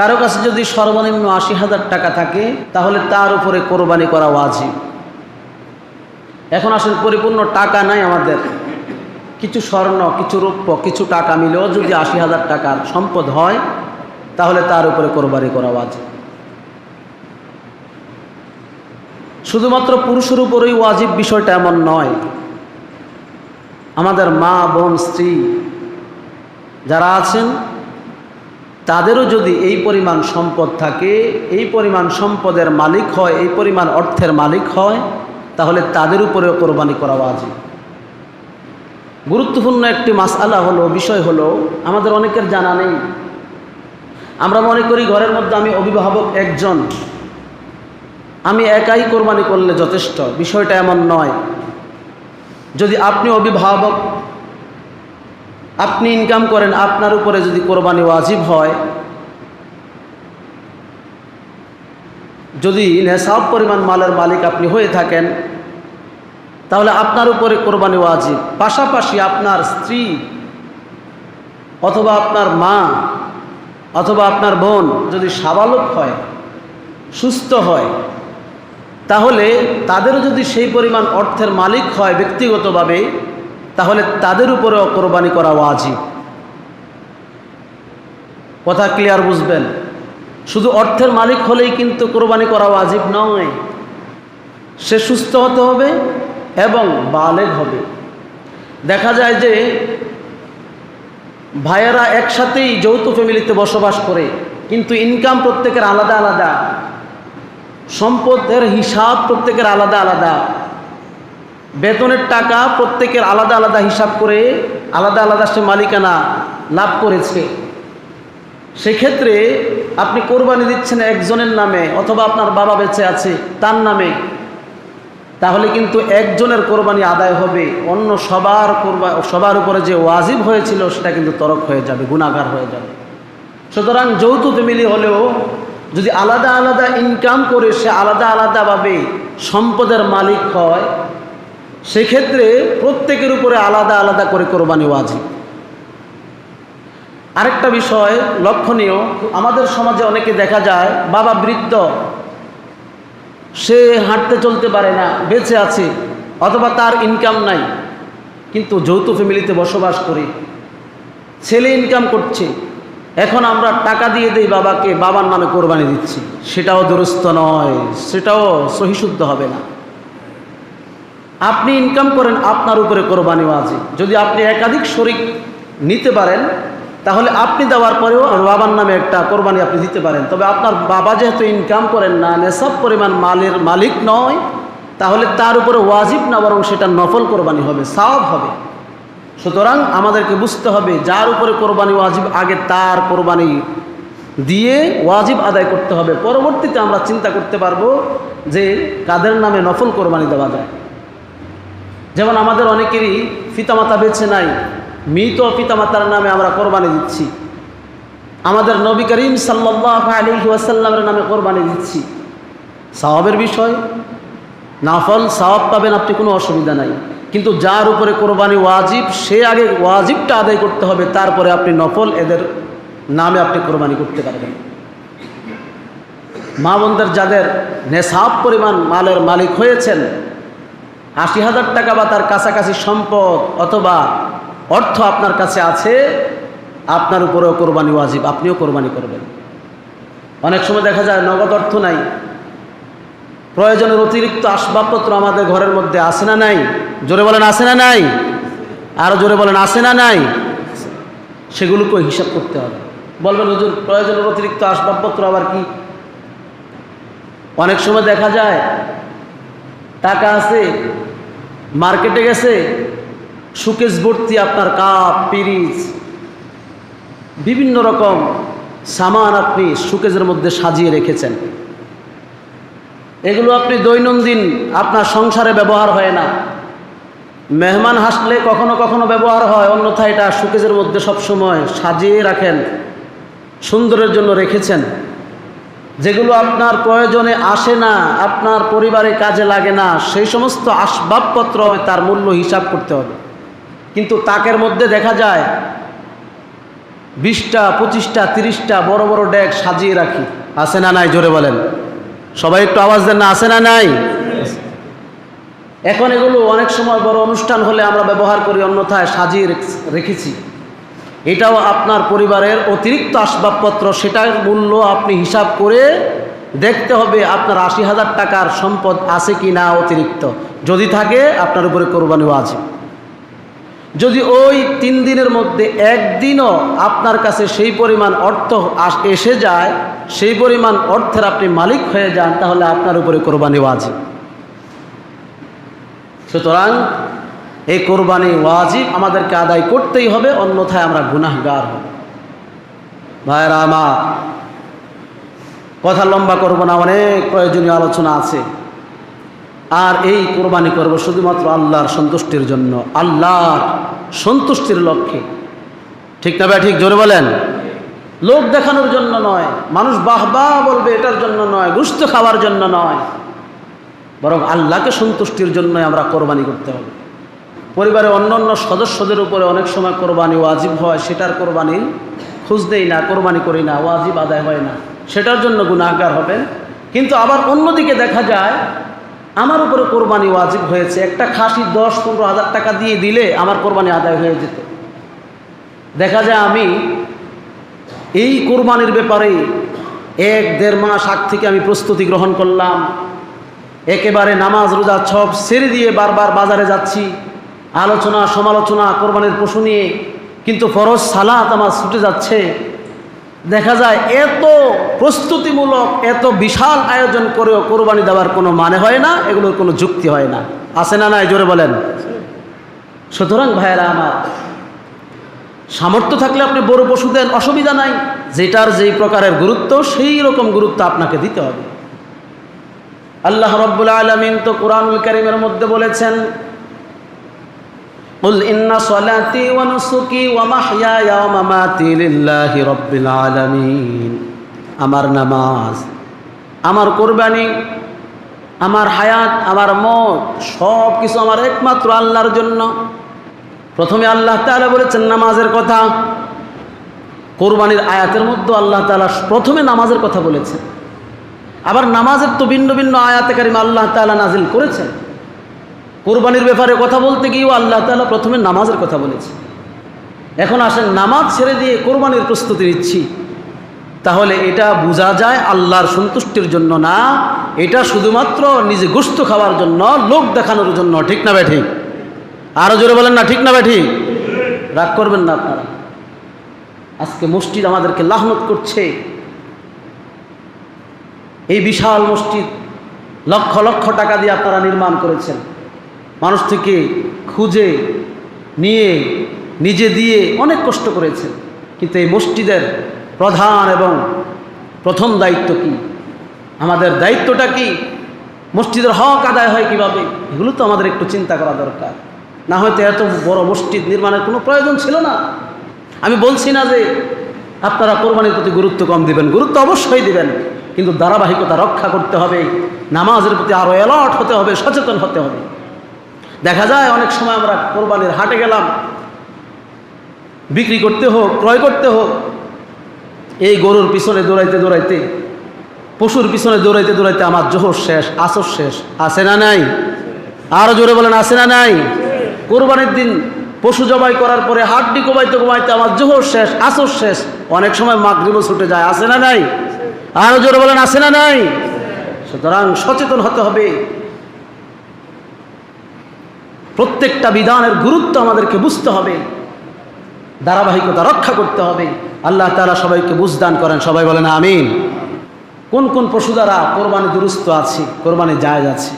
কারও কাছে যদি সর্বনিম্ন আশি হাজার টাকা থাকে, তাহলে তার উপরে কোরবানি করা ওয়াজিব। এখন আসলে পরিপূর্ণ টাকা নাই আমাদের। কিছু স্বর্ণ, কিছু রৌপ্য, কিছু টাকা মিলেও যদি আশি হাজার টাকার সম্পদ হয়, তাহলে তার উপরে কোরবানি করা ওয়াজিব। শুধুমাত্র পুরুষের উপরেই ওয়াজিব বিষয়টা এমন নয়। আমাদের মা, বোন, স্ত্রী যারা আছেন তাদেরও যদি এই পরিমাণ সম্পদ থাকে, এই পরিমাণ সম্পদের মালিক হয়, এই পরিমাণ অর্থের মালিক হয়, তাহলে তাদের উপরেও কোরবানি করা উচিত গুরুত্বপূর্ণ একটি মাস মাসআলা হলো, বিষয় হলো, আমাদের অনেকের জানা নেই। আমরা মনে করি ঘরের মধ্যে আমি অভিভাবক একজন। আমি একাই কোরবানি করলে যথেষ্ট, বিষয়টা এমন নয়। যদি আপনি অভিভাবক আপনি ইনকাম করেন, আপনার উপরে যদি কোরবানি ওয়াজিব হয়, যদি নেশাব পরিমাণ মালের মালিক আপনি হয়ে থাকেন, তাহলে আপনার উপরে কোরবানি ওয়াজিব। পাশাপাশি আপনার স্ত্রী অথবা আপনার মা অথবা আপনার বোন যদি সাবালক হয়, সুস্থ হয়, তাহলে তাদেরও যদি সেই পরিমাণ অর্থের মালিক হয় ব্যক্তিগতভাবে তাহলে তাদের উপরেও কোরবানি করা ওয়াজিব। কথা ক্লিয়ার বুঝবেন? শুধু অর্থের মালিক হলেই কিন্তু কোরবানি করা ওয়াজিব নয়। সে সুস্থ হতে হবে এবং বালেগ হবে। দেখা যায় যে ভাইয়েরা একসাথেই যৌথ ফ্যামিলিতে বসবাস করে, কিন্তু ইনকাম প্রত্যেকের আলাদা আলাদা। সম্পদের হিসাব প্রত্যেকের আলাদা আলাদা। বেতনের টাকা প্রত্যেকের আলাদা আলাদা হিসাব করে, আলাদা আলাদা সে মালিকানা লাভ করেছে। সেক্ষেত্রে আপনি কোরবানি দিচ্ছেন একজনের নামে অথবা আপনার বাবা বেঁচে আছে তার নামে, তাহলে কিন্তু একজনের কোরবানি আদায় হবে। অন্য সবার কোরবা, সবার উপরে যে ওয়াজিব হয়েছিল সেটা কিন্তু তরক হয়ে যাবে গুণাগার হয়ে যাবে। সুতরাং যৌথ ফ্যামিলি হলেও যদি আলাদা আলাদা ইনকাম করে সে আলাদা আলাদাভাবে সম্পদের মালিক হয় সেক্ষেত্রে প্রত্যেকের উপরে আলাদা আলাদা করে কোরবানি ওয়াজিব। আরেকটা বিষয় লক্ষণীয়, আমাদের সমাজে অনেকে দেখা যায়, বাবা বৃদ্ধ, সে হাঁটতে চলতে পারে না, বেঁচে আছে, অথবা তার ইনকাম নাই, কিন্তু যৌথ ফ্যামিলিতে বসবাস করে, ছেলে ইনকাম করছে, এখন আমরা টাকা দিয়ে দেই বাবাকে, বাবার নামে কোরবানি দিচ্ছি, সেটাও দুরস্ত নয়, সেটাও সহিশুদ্ধ হবে না। আপনি ইনকাম করেন, আপনার উপরে কোরবানি ওয়াজি যদি আপনি একাধিক শরিক নিতে পারেন, তাহলে আপনি দেওয়ার পরেও বাবার নামে একটা কোরবানি আপনি দিতে পারেন। তবে আপনার বাবা যেহেতু ইনকাম করেন না, নেশাব পরিমাণ মালের মালিক নয়, তাহলে তার উপরে ওয়াজিব না, বরং সেটা নফল কোরবানি হবে, সাওয়াব হবে। সুতরাং আমাদেরকে বুঝতে হবে, যার উপরে কোরবানি ওয়াজিব, আগে তার কোরবানি দিয়ে ওয়াজিব আদায় করতে হবে। পরবর্তীতে আমরা চিন্তা করতে পারব যে কাদের নামে নফল কোরবানি দেওয়া যায়। যেমন আমাদের অনেকেরই পিতামাতা বেছে নাই, মৃত পিতামাতার নামে আমরা কোরবানি দিচ্ছি। আমাদের নবী করিম সাল্লাহ আলী ওয়াসাল্লামের নামে কোরবানি দিচ্ছি। সাহাবের বিষয়, নাফল, সাওয়াব পাবেন আপনি, কোনো অসুবিধা নাই। কিন্তু যার উপরে কোরবানি ওয়াজিব, সে আগে ওয়াজিবটা আদায় করতে হবে, তারপরে আপনি নফল, এদের নামে আপনি কোরবানি করতে পারবেন। মা বোনদের যাদের নেশাব পরিমাণ মালের মালিক হয়েছেন আশি হাজার টাকা বা তার কাছাকাছি সম্পদ অথবা অর্থ আপনার কাছে আছে, আপনার উপরেও কোরবানি ওয়াজিব, আপনিও কোরবানি করবেন। অনেক সময় দেখা যায় নগদ অর্থ নাই, প্রয়োজনের অতিরিক্ত আসবাবপত্র আমাদের ঘরের মধ্যে আসে না নাই? জোরে বলেন আসে না নাই? আরও জোরে বলেন আসে না নাই? সেগুলোকে হিসাব করতে হবে। বলবেন, হুজুর, প্রয়োজনের অতিরিক্ত আসবাবপত্র আবার কি? অনেক সময় দেখা যায়, টাকা আছে মার্কেটে গেছে সুকেশ ভর্তি আপনার কাপ, পিরিচ, বিভিন্ন রকম সামান আপনি সুকেজের মধ্যে সাজিয়ে রেখেছেন। এগুলো আপনি দৈনন্দিন আপনার সংসারে ব্যবহার হয় না। মেহমান হাসলে কখনো কখনো ব্যবহার হয়, অন্যথায় এটা সুকেজের মধ্যে সবসময় সাজিয়ে রাখেন, সুন্দরের জন্য রেখেছেন। যেগুলো আপনার প্রয়োজনে আসে না, আপনার পরিবারে কাজে লাগে না, সেই সমস্ত আসবাবপত্র তার মূল্য হিসাব করতে হবে। কিন্তু তাকের মধ্যে দেখা যায়, বিশটা, পঁচিশটা, তিরিশটা, বড় বড় ডেক সাজিয়ে রাখি। আছে না নাই, জোরে বলেন। সবাই একটু আওয়াজ দেন না, আছে না নাই? এখন এগুলো অনেক সময় বড় অনুষ্ঠান হলে আমরা ব্যবহার করি, অন্যথায় সাজিয়ে রেখ- রেখেছি। এটাও আপনার পরিবারের অতিরিক্ত আসবাবপত্র, সেটার মূল্য আপনি হিসাব করে দেখতে হবে আপনার আশি হাজার টাকার সম্পদ আছে কি না অতিরিক্ত। যদি থাকে, আপনার উপরে কোরবানি আছে যদি ওই তিন দিনের মধ্যে একদিনও আপনার কাছে সেই পরিমাণ অর্থ এসে যায়, সেই পরিমাণ অর্থের আপনি মালিক হয়ে যান, তাহলে আপনার উপরে কোরবানি আছে সুতরাং এই কোরবানি ওয়াজিব আমাদেরকে আদায় করতেই হবে, অন্যথায় আমরা গুনাহগার হব। ভাইরা আমার, কথা লম্বা করব না, অনেক প্রয়োজনীয় আলোচনা আছে। আর এই কোরবানি করব শুধুমাত্র আল্লাহর সন্তুষ্টির জন্য, আল্লাহর সন্তুষ্টির লক্ষ্যে। ঠিক না ভাই, ঠিক জোরে বলেন? লোক দেখানোর জন্য নয়, মানুষ বাহ বাহ বলবে এটার জন্য নয় গুস্ত খাওয়ার জন্য নয়। বরং আল্লাহকে সন্তুষ্টির জন্যই আমরা কোরবানি করতে হবে। পরিবারের অন্য অন্য সদস্যদের উপরে অনেক সময় কোরবানি ওয়াজিব হয়, সেটার কোরবানি খুঁজ দেই না, কোরবানি করি না, ওয়াজিব আদায় হয় না। সেটার জন্য গুণাগার হবেন। কিন্তু আবার অন্যদিকে দেখা যায়, আমার উপরে কোরবানি ওয়াজিব হয়েছে, একটা খাসি দশ, পনেরো হাজার টাকা দিয়ে দিলে আমার কোরবানি আদায় হয়ে যেত। দেখা যায় আমি এই কোরবানির ব্যাপারে এক দেড় মাস আগ থেকে আমি প্রস্তুতি গ্রহণ করলাম। একেবারে নামাজ, রোজা, সব ছেড়ে দিয়ে বারবার বাজারে যাচ্ছি। আলোচনা, সমালোচনা, কোরবানির পশু নিয়ে কিন্তু ফরজ সালাত আমার ছুটে যাচ্ছে। দেখা যায় এত প্রস্তুতিমূলক, এত বিশাল আয়োজন করেও কোরবানি দেওয়ার কোনো মানে হয় না, এগুলোর কোনো যুক্তি হয় না। আছে না নাই? জোরে বলেন। সুতরাং ভাইয়েরা আমার, সামর্থ্য থাকলে আপনি বড় পশু দেন, অসুবিধা নাই। যেটার যেই প্রকারের গুরুত্ব, সেই রকম গুরুত্ব আপনাকে দিতে হবে। আল্লাহ রব্বুল আলমিন তো কোরআনুল করিমের মধ্যে বলেছেন قل إن صلاتي ونسكي ومحياي ومماتي لله رب العالمين আমার নামাজ আমার কোরবানি আমার হায়াত আমার মত সব কিছু আমার একমাত্র আল্লাহর জন্য প্রথমে আল্লাহ তাআলা বলেছেন নামাজের কথা কোরবানির আয়াতের মধ্যে আল্লাহ তাআলা প্রথমে নামাজের কথা বলেছেন আবার নামাজের তো ভিন্ন ভিন্ন আয়াতে কারিমা আল্লাহ তাআলা নাজিল করেছেন কোরবানির ব্যাপারে কথা বলতে গিয়েও আল্লাহ তাআলা প্রথমে নামাজের কথা বলেছে। এখন আসেন, নামাজ ছেড়ে দিয়ে কোরবানির প্রস্তুতি নিচ্ছি। তাহলে এটা বোঝা যায় আল্লাহর সন্তুষ্টির জন্য না, এটা শুধুমাত্র নিজে গোস্ত খাওয়ার জন্য লোক দেখানোর জন্য। ঠিক না ঠিক আরও জোরে বলেন না, ঠিক না ঠিক রাগ করবেন না আপনারা। আজকে মসজিদ আমাদেরকে লাহনত করছে। এই বিশাল মসজিদ লক্ষ লক্ষ টাকা দিয়ে আপনারা নির্মাণ করেছেন। মানুষ থেকে খুঁজে নিয়ে, নিজে দিয়ে অনেক কষ্ট করেছেন। কিন্তু এই মসজিদের প্রধান এবং প্রথম দায়িত্ব কি? আমাদের দায়িত্বটা কি? মসজিদের হক আদায় হয় কীভাবে? এগুলো তো আমাদের একটু চিন্তা করা দরকার। না হয়তো এত বড় মসজিদ নির্মাণের কোনো প্রয়োজন ছিল না। আমি বলছি না যে আপনারা কোরবানির প্রতি গুরুত্ব কম দিবেন। গুরুত্ব অবশ্যই দিবেন। কিন্তু ধারাবাহিকতা রক্ষা করতে হবে। নামাজের প্রতি আরও অ্যালার্ট হতে হবে, সচেতন হতে হবে। দেখা যায় অনেক সময় আমরা কোরবানির হাটে গেলাম, বিক্রি করতে হোক, ক্রয় করতে হোক, এই গরুর পিছনে দৌড়াইতে দৌড়াইতে, পশুর পিছনে দৌড়াইতে দৌড়াইতে আমার জোহর শেষ, আসর শেষ, আছে না নাই? আরও জোরে বলেন, আছে না নাই? কোরবানির দিন পশু জবাই করার পরে হাড্ডি কমাইতে কমাইতে আমার জোহর শেষ, আসর শেষ, অনেক সময় মাগরিবও ছুটে যায়, আছে না নাই? আরও জোরে বলেন, আছে না নাই? সুতরাং সচেতন হতে হবে। প্রত্যেকটা বিধানের গুরুত্ব আমাদেরকে বুঝতে হবে। ধারাবাহিকতা রক্ষা করতে হবে। আল্লাহ তালা সবাইকে বুঝদান করেন। সবাই বলেন আমিন। কোন কোন পশু দ্বারা কোরবানি দুরুস্ত আছে, কোরবানি জায়জ আছে?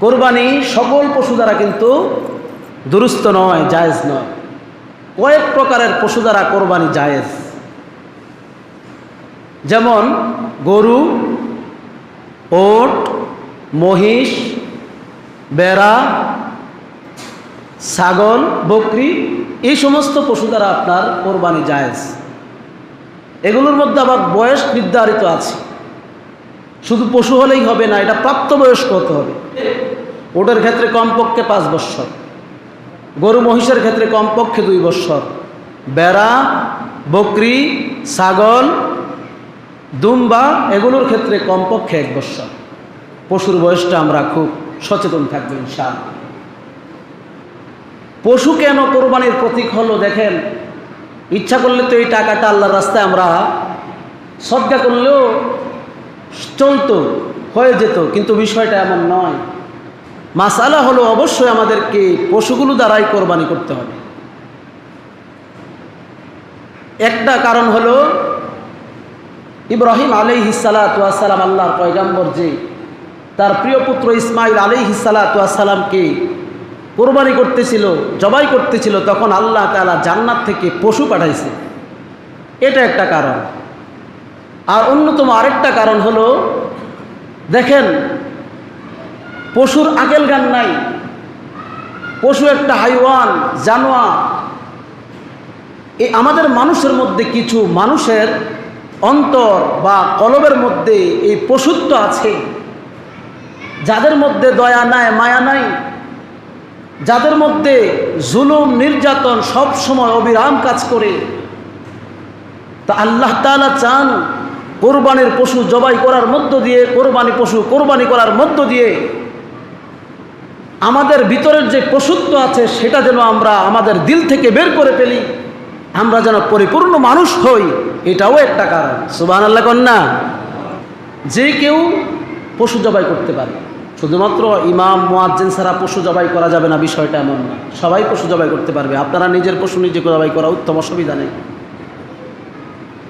কোরবানি সকল পশু দ্বারা কিন্তু দুরুস্ত নয়, জায়েজ নয়। কয়েক প্রকারের পশু দ্বারা কোরবানি জায়েজ। যেমন গরু, ওট, মহিষ বেড়া, ছাগল, বকরি, এই সমস্ত পশু দ্বারা আপনার কোরবানি জায়েজ। এগুলোর মধ্যে আবার বয়স নির্ধারিত আছে। শুধু পশু হলেই হবে না, এটা প্রাপ্তবয়স্ক হতে হবে। ওটার ক্ষেত্রে কমপক্ষে পাঁচ বৎসর গরু মহিষের ক্ষেত্রে কমপক্ষে দুই বৎসর বেড়া, বকরি, ছাগল, দুম্বা, এগুলোর ক্ষেত্রে কমপক্ষে এক বৎসর পশুর বয়সটা আমরা খুব সচেতন থাকব ইনশাআল্লাহ। পশু কেন কোরবানির প্রতীক হলো দেখেন, ইচ্ছা করলে তো এই টাকাটা আল্লাহর রাস্তায় আমরা সদ্গা করলেও চলতো, হয়ে যেত, কিন্তু বিষয়টা এমন নয়। মাসালা হলো অবশ্যই আমাদেরকে পশুগুলো দ্বারাই কোরবানি করতে হবে। একটা কারণ হলো, ইব্রাহিম আলাই হিসালাতাম আল্লাহর পয়গাম্বর যে তার প্রিয় পুত্র ইসমাইল আলাই হিসালাতামকে কোরবানি করতেছিল, জবাই করতেছিল, তখন আল্লাহ তালা জান্নাত থেকে পশু পাঠাইছে। এটা একটা কারণ। আর অন্যতম আরেকটা কারণ হলো, দেখেন, পশুর আগেল গান নাই। পশু একটা হাইওয়ান, জানোয়ার। এই আমাদের মানুষের মধ্যে কিছু মানুষের অন্তর বা কলবের মধ্যে এই পশুত্ব আছে। যাদের মধ্যে দয়া নাই, মায়া নাই, যাদের মধ্যে জুলুম, নির্যাতন সব সময় অবিরাম কাজ করে, তা আল্লাহ তাআলা চান কোরবানির পশু জবাই করার মধ্য দিয়ে, কোরবানি পশু কোরবানি করার মধ্য দিয়ে আমাদের ভিতরের যে পশুত্ব আছে, সেটা যেন আমরা আমাদের দিল থেকে বের করে ফেলি, আমরা যেন পরিপূর্ণ মানুষ হই, এটাও একটা কারণ। সুবাহ আল্লাহ কন্যা, যে কেউ পশু জবাই করতে পারে। শুধুমাত্র ইমাম, মোয়াজ্জেন ছাড়া পশু জবাই করা যাবে না, বিষয়টা এমন না। সবাই পশু জবাই করতে পারবে। আপনারা নিজের পশু নিজে জবাই করা উত্তম, অসুবিধা নেই।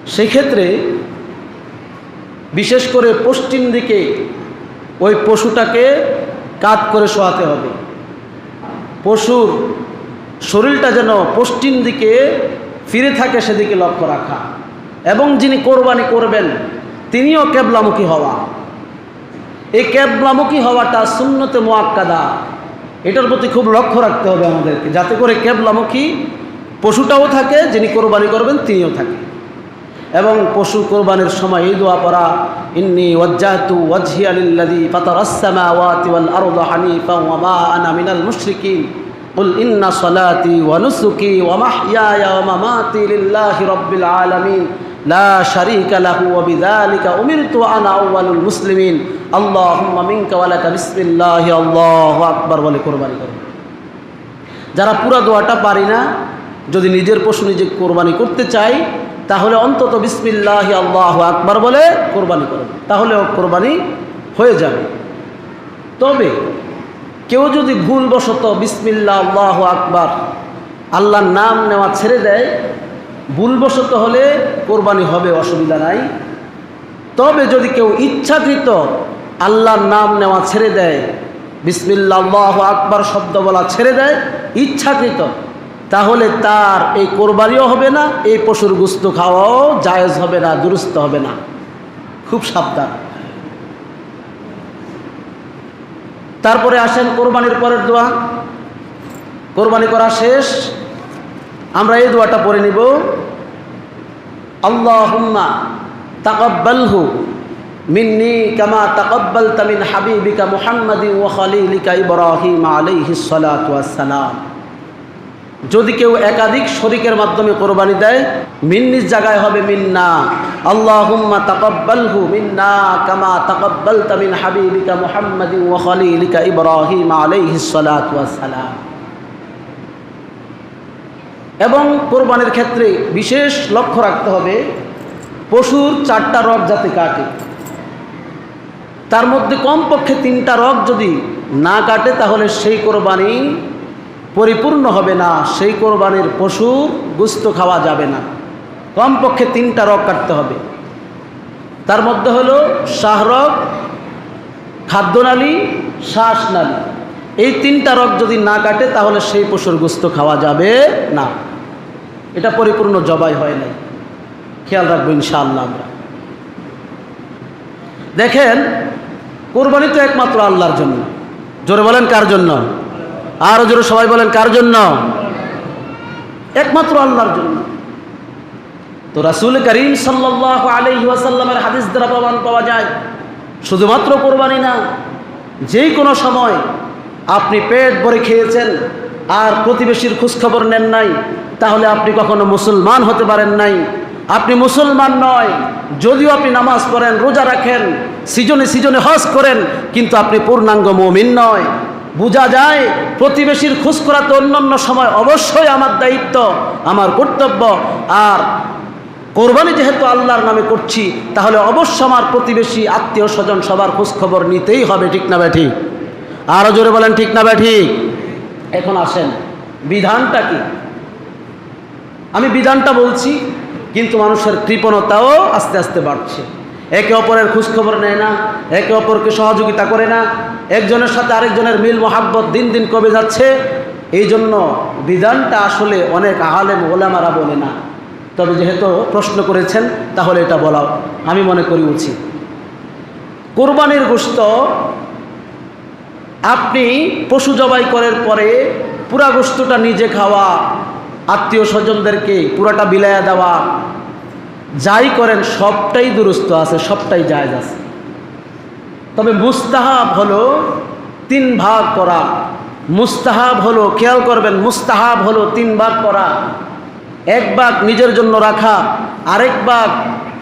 সেক্ষেত্রে বিশেষ করে পশ্চিম দিকে ওই পশুটাকে কাত করে শোয়াতে হবে। পশুর শরীরটা যেন পশ্চিম দিকে ফিরে থাকে, সেদিকে লক্ষ্য রাখা। এবং যিনি কোরবানি করবেন, তিনিও কেবলামুখী হওয়া। এই কেবলামুখী হওয়াটা শূন্যতে মোয়াক্কাদা এটার প্রতি খুব লক্ষ্য রাখতে হবে আমাদেরকে যাতে করে কেবলামুখী পশুটাও থাকে যিনি কোরবানি করবেন তিনিও থাকে এবং পশু কোরবানির সময় এই দোয়া পড়া ইন্নি ওয়াজ্জাতু ওয়াজহি আলিল্লাযী ফাতারাস সামাওয়াতি ওয়াল আরদা হানিফা ওয়া মা আনা মিনাল মুশরিকিন قل إن صلاتي ونسكي ومحياي ومماتي لله رب العالمين لا شريك له وبذلك أمرت وأنا أول المسلمين اللهم منك ولك بسم الله الله أكبر বলে কোরবানি করবে যারা পুরা দোয়াটা পারি না যদি নিজের পশু নিজে কোরবানি করতে চাই তাহলে অন্তত বিসমিল্লাহ আল্লাহ আকবার বলে কোরবানি করবে তাহলেও কোরবানি হয়ে যাবে তবে কেউ যদি ভুলবশত বিসমিল্লা আল্লাহ আকবার আল্লাহর নাম নেওয়া ছেড়ে দেয় ভুলবশত হলে কোরবানি হবে, অসুবিধা নাই। তবে যদি কেউ ইচ্ছাকৃত আল্লাহর নাম নেওয়া ছেড়ে দেয় বিসমিল্লাহ আকবার শব্দ বলা ছেড়ে দেয়, ইচ্ছাকৃত, তাহলে তার এই কোরবানিও হবে না, এই পশুর গুস্ত খাওয়াও জায়েজ হবে না, দুরুস্ত হবে না। খুব সাবধান। তারপরে আসেন কোরবানির পরের দোয়া। কোরবানি করা শেষ। আমরা এই দোয়াটা পড়ে নিব। আল্লাহ হুম্মা তাকব্বালহু মিন্নি কামা তাকব্বাল তামিন হাবিবিকা মুহাম্মাদি ও খালিলিকা ইব্রাহিম আলাইহিস সালাতু যদি কেউ একাধিক শরিকের মাধ্যমে কোরবানি দেয়, মিন্নির জায়গায় হবে মিন্না। আল্লাহুম্মা তাকাব্বালহু মিন্না কামা তাকাব্বালতা মিন হাবিবিকা মুহাম্মাদিন ওয়া খালিলিকা ইব্রাহিম আলাইহিস সালাতু এবং কোরবানির ক্ষেত্রে বিশেষ লক্ষ্য রাখতে হবে, পশুর চারটা রগ যাতে কাটে। তার মধ্যে কমপক্ষে তিনটা রগ যদি না কাটে, তাহলে সেই কোরবানি পরিপূর্ণ হবে না, সেই কোরবানির পশুর গুস্ত খাওয়া যাবে না। কমপক্ষে তিনটা রগ কাটতে হবে। তার মধ্যে হলো শাহরগ, খাদ্যনালী শ্বাসনালী এই তিনটা রগ যদি না কাটে, তাহলে সেই পশুর গুস্ত খাওয়া যাবে না। এটা পরিপূর্ণ জবাই হয় নাই। খেয়াল রাখব ইনশাআল্লাহ আমরা। দেখেন, কোরবানি তো একমাত্র আল্লাহর জন্য। জোরে বলেন কার জন্য? আরও জোরে সবাই বলেন কার জন্য? একমাত্র আল্লাহর জন্য। তো রাসুল করিম সাল্লাহ আলহি ওয়াসাল্লামের হাদিস দ্বারা প্রমাণ পাওয়া যায়, শুধুমাত্র কোরবানি না যেই কোনো সময় আপনি পেট ভরে খেয়েছেন আর প্রতিবেশীর খোঁজখবর নেন নাই, তাহলে আপনি কখনো মুসলমান হতে পারেন নাই। আপনি মুসলমান নয়, যদিও আপনি নামাজ পড়েন, রোজা রাখেন, সিজনে সিজনে হজ করেন, কিন্তু আপনি পূর্ণাঙ্গ মমিন নয়। বোঝা যায়, প্রতিবেশীর খোঁজ করা তো অন্যান্য সময় অবশ্যই আমার দায়িত্ব, আমার কর্তব্য। আর কোরবানি যেহেতু আল্লাহর নামে করছি, তাহলে অবশ্য আমার প্রতিবেশী আত্মীয় স্বজন সবার খোঁজখবর নিতেই হবে, ঠিক না ব্যাঠি? আরও জোরে বলেন, ঠিক না ব্যাঠি এখন আসেন, বিধানটা কি? আমি বিধানটা বলছি, কিন্তু মানুষের কৃপণতাও আস্তে আস্তে বাড়ছে। একে অপরের খোঁজখবর নেয় না, একে অপরকে সহযোগিতা করে না, একজনের সাথে আরেকজনের মিল, মোহাব্বত দিন দিন কমে যাচ্ছে। এই জন্য বিধানটা আসলে অনেক আলেম, ওলামারা বলে না। তবে যেহেতু প্রশ্ন করেছেন, তাহলে এটা বলাও। আমি মনে করি উচিত। কোরবানির গোস্ত আপনি পশু জবাই করার পরে পুরা গোস্তটা নিজে খাওয়া, আত্মীয় স্বজনদেরকে পুরাটা বিলাইয়া দেওয়া, যাই করেন সবটাই দুরস্ত আছে, সবটাই জায়জ আছে। তবে মুস্তাহাব হলো তিন ভাগ করা। মুস্তাহাব হলো, খেয়াল করবেন, মুস্তাহাব হলো তিন ভাগ করা। এক ভাগ নিজের জন্য রাখা, আরেক ভাগ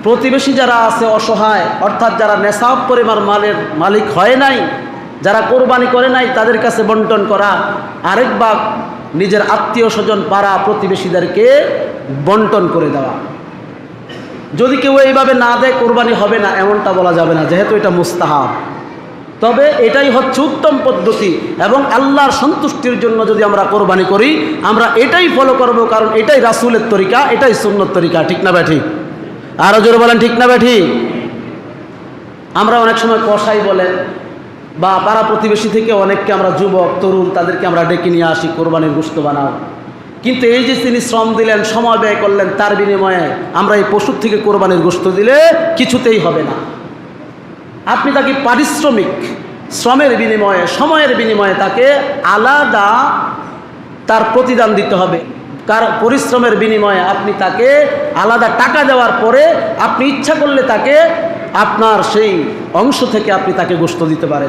প্রতিবেশী যারা আছে অসহায়, অর্থাৎ যারা নেশাব পরিমাণ মালের মালিক হয় নাই যারা কোরবানি করে নাই, তাদের কাছে বন্টন করা, আরেক ভাগ নিজের আত্মীয় স্বজন পাড়া প্রতিবেশীদেরকে বন্টন করে দেওয়া। যদি কেউ এইভাবে না দেয়, কোরবানি হবে না, এমনটা বলা যাবে না, যেহেতু এটা মুস্তাহাব। তবে এটাই হচ্ছে উত্তম পদ্ধতি, এবং আল্লাহর সন্তুষ্টির জন্য যদি আমরা কোরবানি করি, আমরা এটাই ফলো করব, কারণ এটাই রাসুলের তরিকা, এটাই সুন্নত তরিকা, ঠিক না ব্যাঠি আরও জোরে বলেন, ঠিক না ব্যাঠি আমরা অনেক সময় কষাই বলেন বা পাড়া প্রতিবেশী থেকে অনেককে আমরা যুবক, তরুণ, তাদেরকে আমরা ডেকে নিয়ে আসি, কোরবানির গোস্ত বানাও। কিন্তু এই যে তিনি শ্রম দিলেন, সময় ব্যয় করলেন, তার বিনিময়ে আমরা এই পশুর থেকে কোরবানির গোস্ত দিলে কিছুতেই হবে না। আপনি তাকে পারিশ্রমিক, শ্রমের বিনিময়ে, সময়ের বিনিময়ে তাকে আলাদা তার প্রতিদান দিতে হবে। কার পরিশ্রমের বিনিময়ে আপনি তাকে আলাদা টাকা দেওয়ার পরে আপনি ইচ্ছা করলে তাকে আপনার সেই অংশ থেকে আপনি তাকে গোস্ত দিতে পারেন।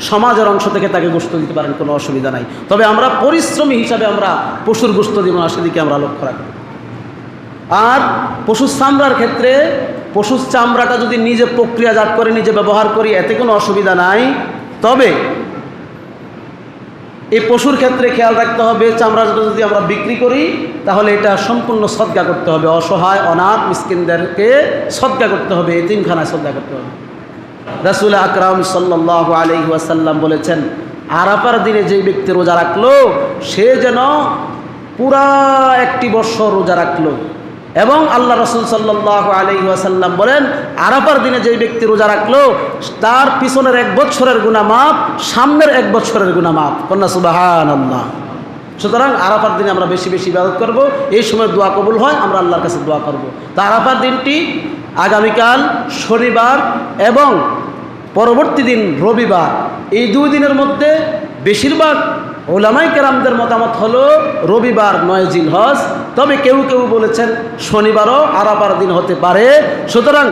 সমাজের অংশ থেকে তাকে গোস্ত দিতে পারেন, কোনো অসুবিধা নাই। তবে আমরা পরিশ্রমী হিসাবে আমরা পশুর গোস্ত দিব না, সেদিকে আমরা লক্ষ্য রাখব। আর পশুর চামড়ার ক্ষেত্রে পশুর চামড়াটা যদি নিজে প্রক্রিয়াজাত করে, নিজে ব্যবহার করি, এতে কোনো অসুবিধা নাই। তবে এই পশুর ক্ষেত্রে খেয়াল রাখতে হবে চামড়াটা যদি আমরা বিক্রি করি, তাহলে এটা সম্পূর্ণ সদ্গা করতে হবে। অসহায়, অনাথ মিসকিনদেরকে সদ্গা করতে হবে, এতিমখানায় সদ্গা করতে হবে। রাসুল আকরাম সাল্লাহ আলহি ওয়াসাল্লাম বলেছেন, আরাফার দিনে যেই ব্যক্তি রোজা রাখল, সে যেন পুরা একটি বর্ষ রোজা রাখল। এবং আল্লাহ রসুল সাল্লাহ আলহি ওয়াসাল্লাম বলেন, আরাফার দিনে যেই ব্যক্তি রোজা রাখল, তার পিছনের এক বছরের গুণামাপ সামনের এক বছরের গুণামাপ কন্যা সুবাহান আল্লাহ সুতরাং আরাফার দিনে আমরা বেশি বেশি ইবাদত করব, এই সময় দোয়া কবুল হয়, আমরা আল্লাহর কাছে দোয়া করব। তো আরাফার দিনটি আগামীকাল শনিবার এবং পরবর্তী দিন রবিবার, এই দুই দিনের মধ্যে বেশিরভাগ ওলামাই কেরামদের মতামত হলো, রবিবার নয় জিল হজ তবে কেউ কেউ বলেছেন শনিবারও আরাবার দিন হতে পারে। সুতরাং